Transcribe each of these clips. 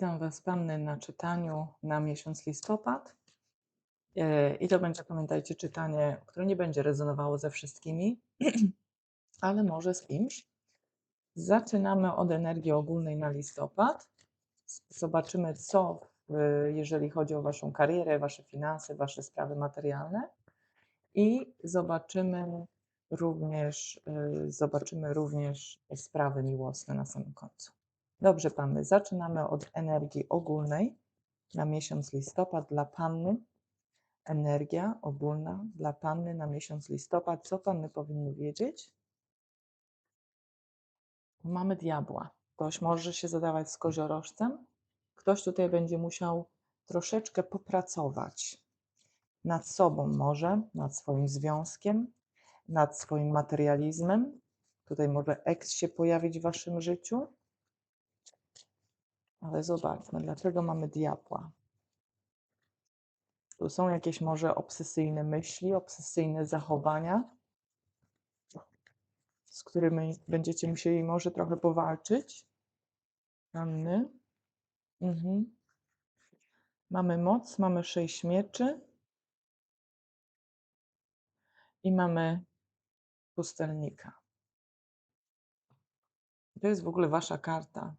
Witam Was, Panny, na czytaniu na miesiąc listopad. E, I to będzie, pamiętajcie, czytanie, które nie będzie rezonowało ze wszystkimi, ale może z kimś. Zaczynamy od energii ogólnej na listopad. Zobaczymy, co, jeżeli chodzi o Waszą karierę, Wasze finanse, Wasze sprawy materialne. I zobaczymy również, e, zobaczymy również sprawy miłosne na samym końcu. Dobrze, Panny, zaczynamy od energii ogólnej na miesiąc listopad dla Panny. Energia ogólna dla Panny na miesiąc listopad. Co Panny powinny wiedzieć? Mamy diabła. Ktoś może się zadawać z koziorożcem. Ktoś tutaj będzie musiał troszeczkę popracować nad sobą może, nad swoim związkiem, nad swoim materializmem. Tutaj może eks się pojawić w Waszym życiu ale zobaczmy, dlaczego mamy diabła. Tu są jakieś może obsesyjne myśli, obsesyjne zachowania, z którymi będziecie musieli może trochę powalczyć. Anny. Mhm. Mamy moc, mamy sześć mieczy i mamy pustelnika. To jest w ogóle wasza karta.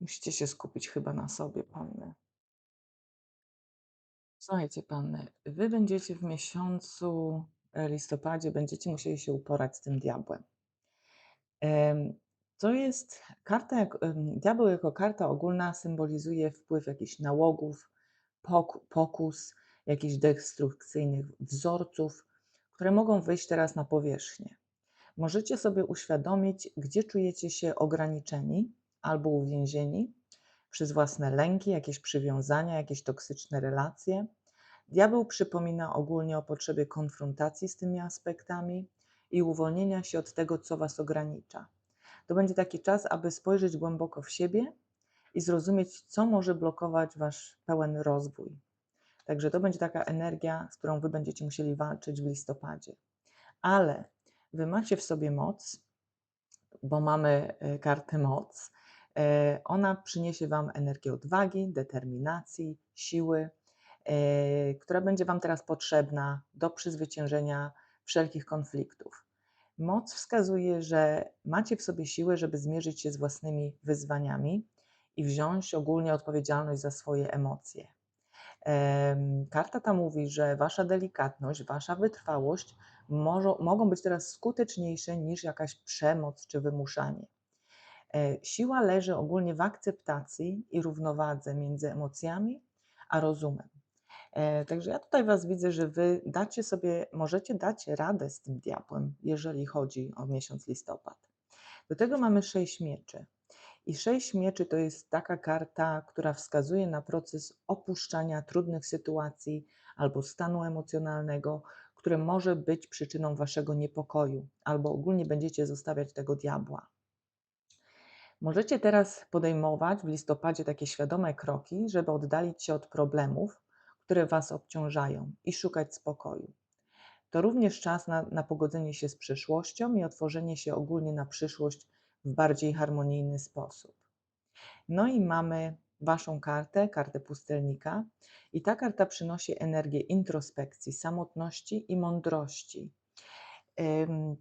Musicie się skupić chyba na sobie, panny. Słuchajcie, panny, wy będziecie w miesiącu e, listopadzie, będziecie musieli się uporać z tym diabłem. To jest karta, jak, diabeł jako karta ogólna symbolizuje wpływ jakichś nałogów, pokus, jakichś destrukcyjnych wzorców, które mogą wyjść teraz na powierzchnię. Możecie sobie uświadomić, gdzie czujecie się ograniczeni, albo uwięzieni przez własne lęki, jakieś przywiązania, jakieś toksyczne relacje. Diabeł przypomina ogólnie o potrzebie konfrontacji z tymi aspektami i uwolnienia się od tego, co was ogranicza. To będzie taki czas, aby spojrzeć głęboko w siebie i zrozumieć, co może blokować wasz pełen rozwój. Także to będzie taka energia, z którą wy będziecie musieli walczyć w listopadzie. Ale wy macie w sobie moc, bo mamy e, kartę moc, ona przyniesie Wam energię odwagi, determinacji, siły, e, która będzie Wam teraz potrzebna do przezwyciężenia wszelkich konfliktów. Moc wskazuje, że macie w sobie siłę, żeby zmierzyć się z własnymi wyzwaniami i wziąć ogólnie odpowiedzialność za swoje emocje. Karta ta mówi, że Wasza delikatność, Wasza wytrwałość mogą być teraz skuteczniejsze niż jakaś przemoc czy wymuszanie. E, siła leży ogólnie w akceptacji i równowadze między emocjami a rozumem. E, także ja tutaj Was widzę, że Wy dacie sobie, możecie dać radę z tym diabłem, jeżeli chodzi o miesiąc listopad. Do tego mamy sześć mieczy. I sześć mieczy to jest taka karta, która wskazuje na proces opuszczania trudnych sytuacji albo stanu emocjonalnego, które może być przyczyną Waszego niepokoju, albo ogólnie będziecie zostawiać tego diabła. Możecie teraz podejmować w listopadzie takie świadome kroki, żeby oddalić się od problemów, które Was obciążają i szukać spokoju. To również czas na, na pogodzenie się z przyszłością i otworzenie się ogólnie na przyszłość w bardziej harmonijny sposób. No i mamy Waszą kartę, kartę pustelnika, i ta karta przynosi energię introspekcji, samotności i mądrości.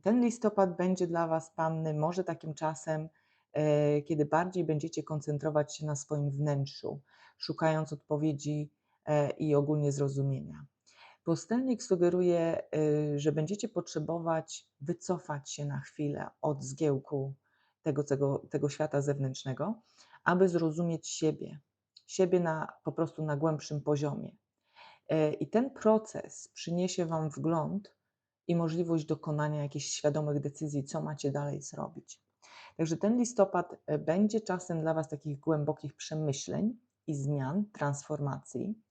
Ten listopad będzie dla Was, panny, może takim czasem, kiedy bardziej będziecie koncentrować się na swoim wnętrzu, szukając odpowiedzi e, i ogólnie zrozumienia. Pustelnik sugeruje, e, że będziecie potrzebować wycofać się na chwilę od zgiełku tego, tego, tego świata zewnętrznego, aby zrozumieć siebie, siebie na, po prostu na głębszym poziomie. I ten proces przyniesie Wam wgląd i możliwość dokonania jakichś świadomych decyzji, co macie dalej zrobić. Także ten listopad e, będzie czasem dla Was takich głębokich przemyśleń i zmian, transformacji.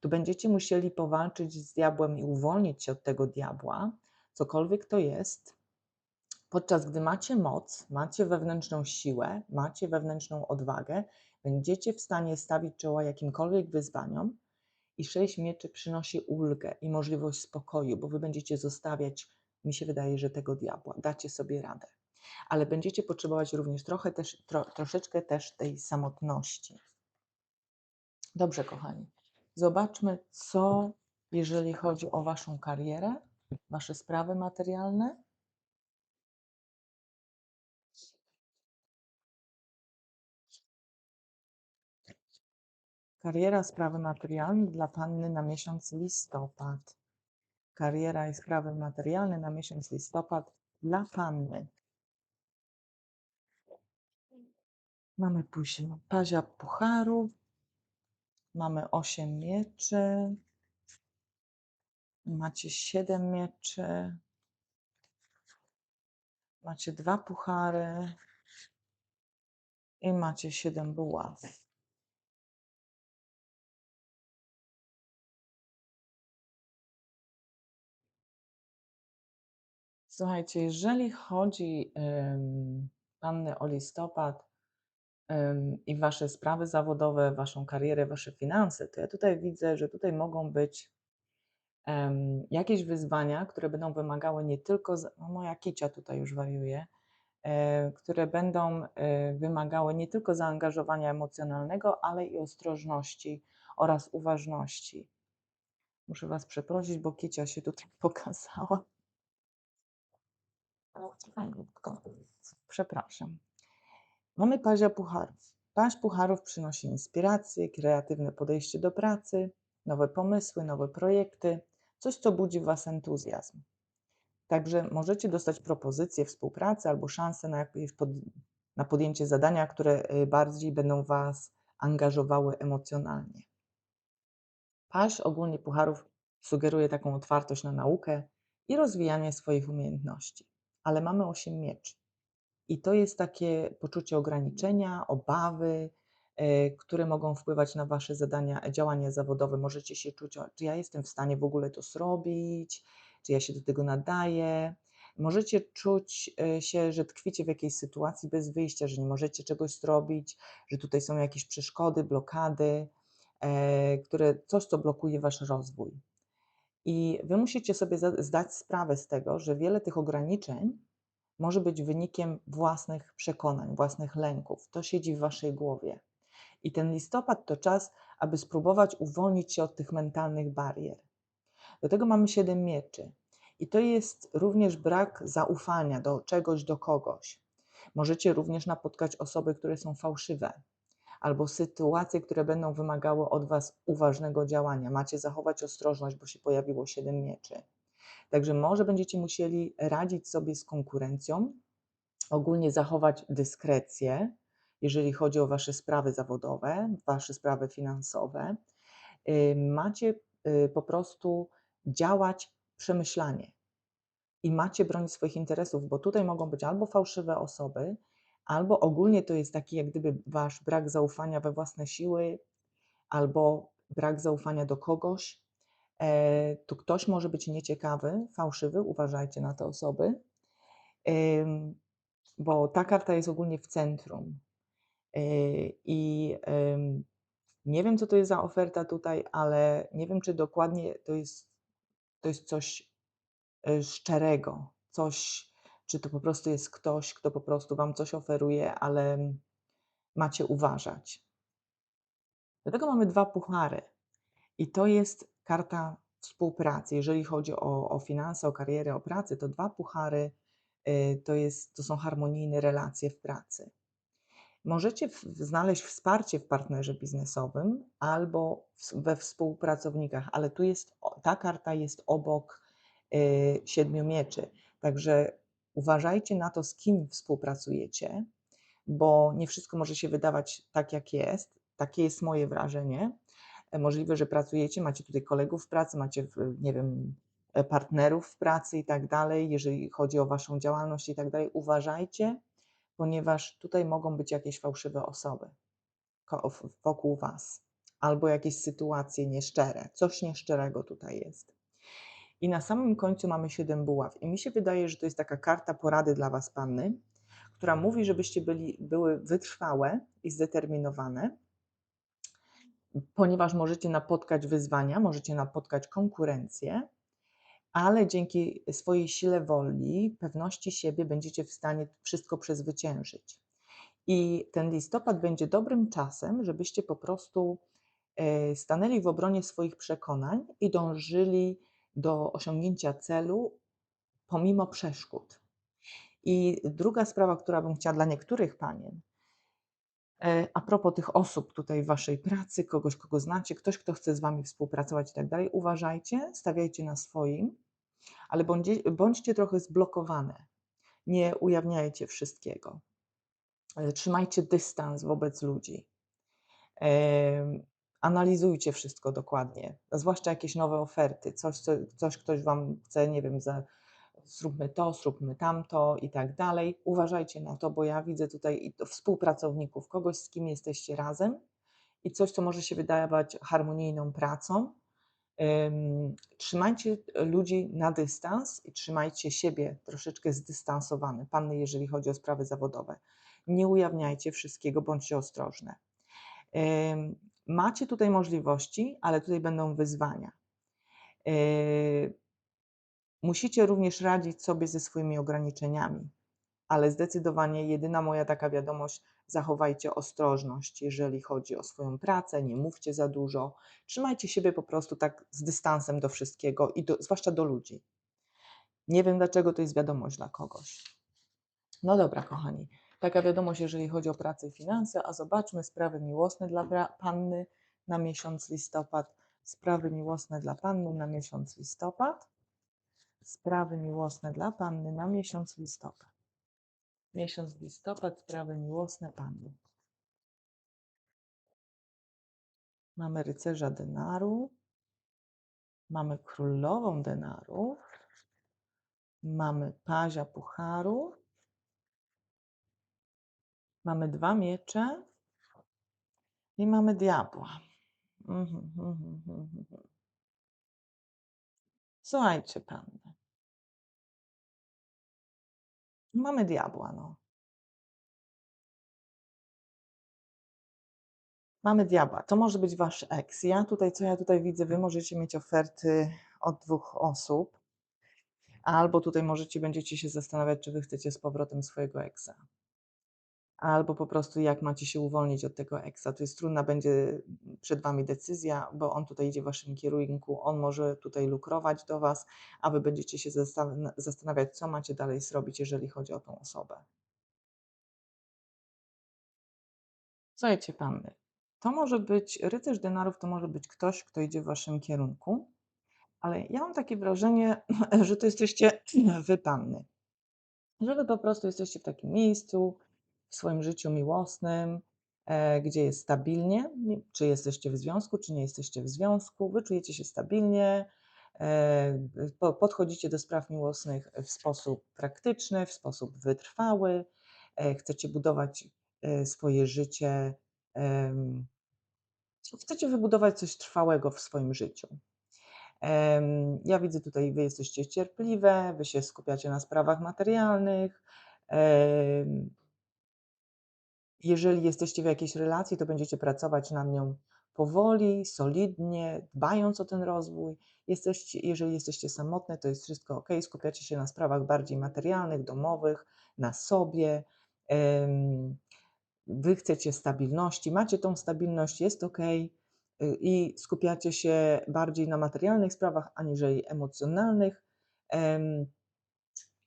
Tu będziecie musieli powalczyć z diabłem i uwolnić się od tego diabła, cokolwiek to jest, podczas gdy macie moc, macie wewnętrzną siłę, macie wewnętrzną odwagę, będziecie w stanie stawić czoła jakimkolwiek wyzwaniom i sześć mieczy przynosi ulgę i możliwość spokoju, bo wy będziecie zostawiać, mi się wydaje, że tego diabła, dacie sobie radę. Ale będziecie potrzebować również trochę też, tro, troszeczkę też tej samotności. Dobrze, kochani. Zobaczmy, co jeżeli chodzi o Waszą karierę, Wasze sprawy materialne. Kariera, sprawy materialne dla Panny na miesiąc listopad. Kariera i sprawy materialne na miesiąc listopad dla Panny. Mamy później pazia pucharów, mamy osiem mieczy, macie siedem mieczy, macie dwa puchary i macie siedem buław. Słuchajcie, jeżeli chodzi Panny o listopad i Wasze sprawy zawodowe, Waszą karierę, Wasze finanse, to ja tutaj widzę, że tutaj mogą być jakieś wyzwania, które będą wymagały nie tylko, no moja kicia tutaj już wariuje, e, które będą e, wymagały nie tylko zaangażowania emocjonalnego, ale i ostrożności oraz uważności. Muszę Was przeprosić, bo kicia się tutaj pokazała. Przepraszam. Mamy pazia pucharów. Paź pucharów przynosi inspirację, kreatywne podejście do pracy, nowe pomysły, nowe projekty, coś, co budzi w Was entuzjazm. Także możecie dostać propozycje współpracy albo szansę na, pod, na podjęcie zadania, które y, bardziej będą Was angażowały emocjonalnie. Paź ogólnie pucharów sugeruje taką otwartość na naukę i rozwijanie swoich umiejętności, ale mamy osiem mieczy. I to jest takie poczucie ograniczenia, obawy, e, które mogą wpływać na Wasze zadania, działania zawodowe. Możecie się czuć, czy ja jestem w stanie w ogóle to zrobić, czy ja się do tego nadaję. Możecie czuć e, się, że tkwicie w jakiejś sytuacji bez wyjścia, że nie możecie czegoś zrobić, że tutaj są jakieś przeszkody, blokady, e, które coś, co blokuje Wasz rozwój. I Wy musicie sobie zdać sprawę z tego, że wiele tych ograniczeń może być wynikiem własnych przekonań, własnych lęków. To siedzi w waszej głowie. I ten listopad to czas, aby spróbować uwolnić się od tych mentalnych barier. Do tego mamy siedem mieczy. I to jest również brak zaufania do czegoś, do kogoś. Możecie również napotkać osoby, które są fałszywe, albo sytuacje, które będą wymagały od Was uważnego działania. Macie zachować ostrożność, bo się pojawiło siedem mieczy. Także może będziecie musieli radzić sobie z konkurencją, ogólnie zachować dyskrecję, jeżeli chodzi o Wasze sprawy zawodowe, Wasze sprawy finansowe. Y, Macie y, po prostu działać przemyślanie i macie bronić swoich interesów, bo tutaj mogą być albo fałszywe osoby, albo ogólnie to jest taki jak gdyby Wasz brak zaufania we własne siły, albo brak zaufania do kogoś, e, tu ktoś może być nieciekawy, fałszywy, uważajcie na te osoby, bo ta karta jest ogólnie w centrum. Yy, I nie wiem, co to jest za oferta tutaj, ale nie wiem, czy dokładnie to jest, to jest coś y, szczerego, coś, czy to po prostu jest ktoś, kto po prostu Wam coś oferuje, ale macie uważać. Do tego mamy dwa puchary. I to jest karta współpracy. Jeżeli chodzi o, o finanse, o karierę, o pracę, to dwa puchary y, to, jest, to są harmonijne relacje w pracy. Możecie w, znaleźć wsparcie w partnerze biznesowym albo w, we współpracownikach, ale tu jest, ta karta jest obok y, siedmiu mieczy. Także uważajcie na to, z kim współpracujecie, bo nie wszystko może się wydawać tak, jak jest. Takie jest moje wrażenie. E, Możliwe, że pracujecie, macie tutaj kolegów w pracy, macie, nie wiem, e, partnerów w pracy i tak dalej, jeżeli chodzi o Waszą działalność i tak dalej. Uważajcie, ponieważ tutaj mogą być jakieś fałszywe osoby wokół Was, albo jakieś sytuacje nieszczere. Coś nieszczerego tutaj jest. I na samym końcu mamy siedem buław. I mi się wydaje, że to jest taka karta porady dla Was, panny, która mówi, żebyście byli, były wytrwałe i zdeterminowane, ponieważ możecie napotkać wyzwania, możecie napotkać konkurencję, ale dzięki swojej sile woli, pewności siebie będziecie w stanie wszystko przezwyciężyć. I ten listopad będzie dobrym czasem, żebyście po prostu e, stanęli w obronie swoich przekonań i dążyli do osiągnięcia celu pomimo przeszkód. I druga sprawa, która bym chciała dla niektórych panien, e, a propos tych osób tutaj w waszej pracy, kogoś, kogo znacie, ktoś, kto chce z wami współpracować i tak dalej, uważajcie, stawiajcie na swoim, ale bądźcie, bądźcie trochę zblokowane. Nie ujawniajcie wszystkiego. E, trzymajcie dystans wobec ludzi. Analizujcie wszystko dokładnie, zwłaszcza jakieś nowe oferty, coś, co, coś ktoś Wam chce, nie wiem, za, zróbmy to, zróbmy tamto i tak dalej. Uważajcie na to, bo ja widzę tutaj współpracowników, kogoś, z kim jesteście razem i coś, co może się wydawać harmonijną pracą. Trzymajcie ludzi na dystans i trzymajcie siebie troszeczkę zdystansowane, panny, jeżeli chodzi o sprawy zawodowe. Nie ujawniajcie wszystkiego, bądźcie ostrożne. Macie tutaj możliwości, ale tutaj będą wyzwania. Musicie również radzić sobie ze swoimi ograniczeniami, ale zdecydowanie jedyna moja taka wiadomość, zachowajcie ostrożność, jeżeli chodzi o swoją pracę, nie mówcie za dużo, trzymajcie siebie po prostu tak z dystansem do wszystkiego i do, zwłaszcza do ludzi. Nie wiem dlaczego to jest wiadomość dla kogoś. No dobra, kochani, taka wiadomość, jeżeli chodzi o pracę i finanse, a zobaczmy sprawy miłosne dla panny na miesiąc listopad. Sprawy miłosne dla panny na miesiąc listopad. Sprawy miłosne dla panny na miesiąc listopad. Miesiąc listopad, sprawy miłosne panny. Mamy rycerza denaru, mamy królową denaru, mamy pazia pucharu, mamy dwa miecze i mamy diabła. Mhm, mhm, mhm, Słuchajcie, panny. Mamy diabła, no. Mamy diabła. To może być wasz ex. Ja tutaj, co ja tutaj widzę, wy możecie mieć oferty od dwóch osób. Albo tutaj możecie, będziecie się zastanawiać, czy wy chcecie z powrotem swojego eksa. Albo po prostu jak macie się uwolnić od tego eksa. To jest trudna będzie przed wami decyzja, bo on tutaj idzie w waszym kierunku, on może tutaj lukrować do was, a wy będziecie się zastanawiać, co macie dalej zrobić, jeżeli chodzi o tą osobę. Słuchajcie, panny, to może być, rycerz denarów to może być ktoś, kto idzie w waszym kierunku, ale ja mam takie wrażenie, że to jesteście wy panny. Że wy po prostu jesteście w takim miejscu, w swoim życiu miłosnym, e, gdzie jest stabilnie, czy jesteście w związku, czy nie jesteście w związku, wy czujecie się stabilnie, e, podchodzicie do spraw miłosnych w sposób praktyczny, w sposób wytrwały, e, chcecie budować swoje życie chcecie wybudować coś trwałego w swoim życiu. Ja widzę tutaj, wy jesteście cierpliwe, wy się skupiacie na sprawach materialnych. Jeżeli jesteście w jakiejś relacji, to będziecie pracować nad nią powoli, solidnie, dbając o ten rozwój. Jesteście, jeżeli jesteście samotne, to jest wszystko ok, skupiacie się na sprawach bardziej materialnych, domowych, na sobie. Wy chcecie stabilności, macie tą stabilność, jest ok, i skupiacie się bardziej na materialnych sprawach aniżeli emocjonalnych.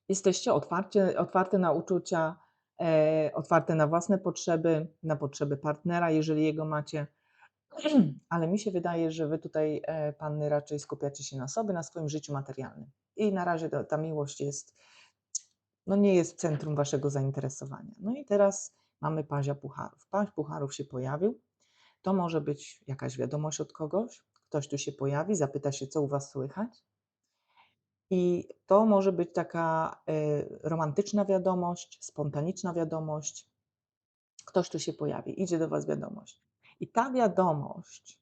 Jesteście otwarcie, otwarte na uczucia, otwarte na własne potrzeby, na potrzeby partnera, jeżeli jego macie. Ale mi się wydaje, że wy tutaj, e, panny, raczej skupiacie się na sobie, na swoim życiu materialnym. I na razie ta, miłość jest, no nie jest centrum waszego zainteresowania. No i teraz mamy pazia pucharów. Paź pucharów się pojawił. To może być jakaś wiadomość od kogoś, ktoś tu się pojawi, zapyta się, co u was słychać. I to może być taka y, romantyczna wiadomość, spontaniczna wiadomość. Ktoś tu się pojawi, idzie do was wiadomość. I ta wiadomość,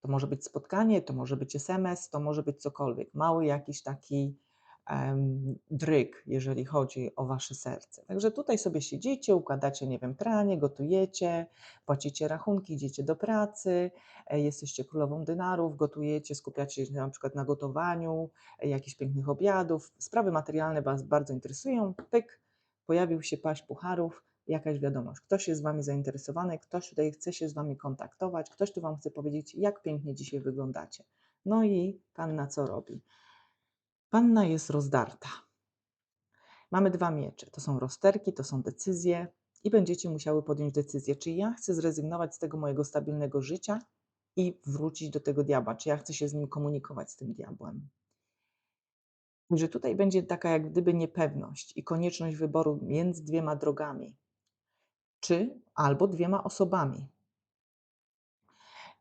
to może być spotkanie, to może być SMS, to może być cokolwiek, mały jakiś taki dryg, jeżeli chodzi o wasze serce. Także tutaj sobie siedzicie, układacie, nie wiem, pranie, gotujecie, płacicie rachunki, idziecie do pracy, e, jesteście królową dynarów, gotujecie, skupiacie się na przykład na gotowaniu e, jakichś pięknych obiadów. Sprawy materialne was bardzo interesują. Pyk, pojawił się paść pucharów, jakaś wiadomość. Ktoś jest z wami zainteresowany, ktoś tutaj chce się z wami kontaktować, ktoś tu wam chce powiedzieć, jak pięknie dzisiaj wyglądacie. No i panna co robi? Panna jest rozdarta. Mamy dwa miecze. To są rozterki, to są decyzje i będziecie musiały podjąć decyzję, czy ja chcę zrezygnować z tego mojego stabilnego życia i wrócić do tego diabła, czy ja chcę się z nim komunikować, z tym diabłem. Że tutaj będzie taka jak gdyby niepewność i konieczność wyboru między dwiema drogami, czy albo dwiema osobami.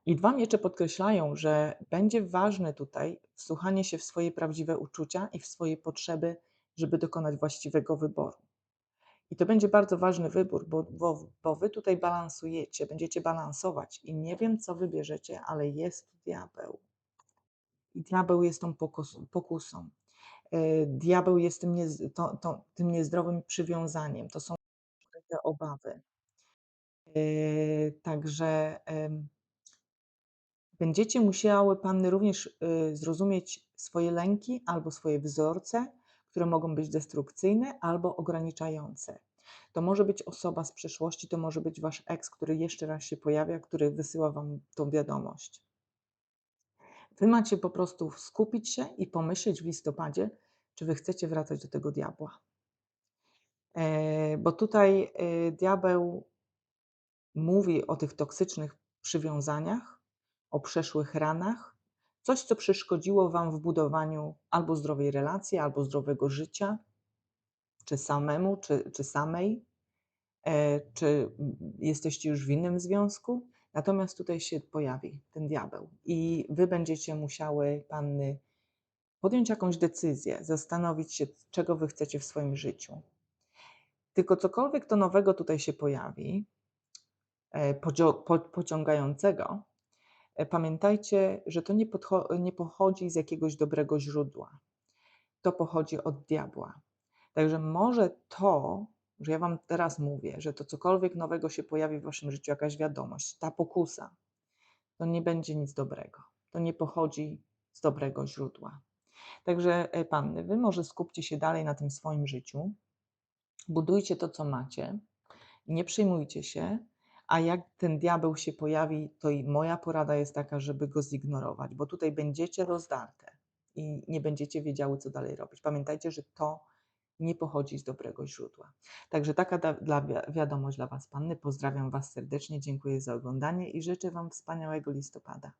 I dwa miecze podkreślają, że będzie ważne tutaj wsłuchanie się w swoje prawdziwe uczucia i w swoje potrzeby, żeby dokonać właściwego wyboru. I to będzie bardzo ważny wybór, bo, bo, bo wy tutaj balansujecie, będziecie balansować i nie wiem, co wybierzecie, ale jest diabeł. I diabeł jest tą pokus, pokusą. E, Diabeł jest tym, to, to, tym niezdrowym przywiązaniem. To są te obawy. E, Także będziecie musiały panny również y, zrozumieć swoje lęki albo swoje wzorce, które mogą być destrukcyjne albo ograniczające. To może być osoba z przeszłości, to może być wasz ex, który jeszcze raz się pojawia, który wysyła wam tą wiadomość. Wy macie po prostu skupić się i pomyśleć w listopadzie, czy wy chcecie wracać do tego diabła. E, Bo tutaj y, diabeł mówi o tych toksycznych przywiązaniach, o przeszłych ranach, coś, co przeszkodziło Wam w budowaniu albo zdrowej relacji, albo zdrowego życia, czy samemu, czy, czy samej, e, czy jesteście już w innym związku. Natomiast tutaj się pojawi ten diabeł i Wy będziecie musiały, panny, podjąć jakąś decyzję, zastanowić się, czego Wy chcecie w swoim życiu. Tylko cokolwiek to nowego tutaj się pojawi, e, pociągającego, pamiętajcie, że to nie, nie pochodzi z jakiegoś dobrego źródła. To pochodzi od diabła. Także może to, że ja Wam teraz mówię, że to cokolwiek nowego się pojawi w Waszym życiu, jakaś wiadomość, ta pokusa, to nie będzie nic dobrego. To nie pochodzi z dobrego źródła. Także e, panny, Wy może skupcie się dalej na tym swoim życiu, budujcie to, co macie, nie przejmujcie się, a jak ten diabeł się pojawi, to i moja porada jest taka, żeby go zignorować, bo tutaj będziecie rozdarte i nie będziecie wiedziały, co dalej robić. Pamiętajcie, że to nie pochodzi z dobrego źródła. Także taka da, dla, wi- wiadomość dla Was, panny. Pozdrawiam Was serdecznie, dziękuję za oglądanie i życzę Wam wspaniałego listopada.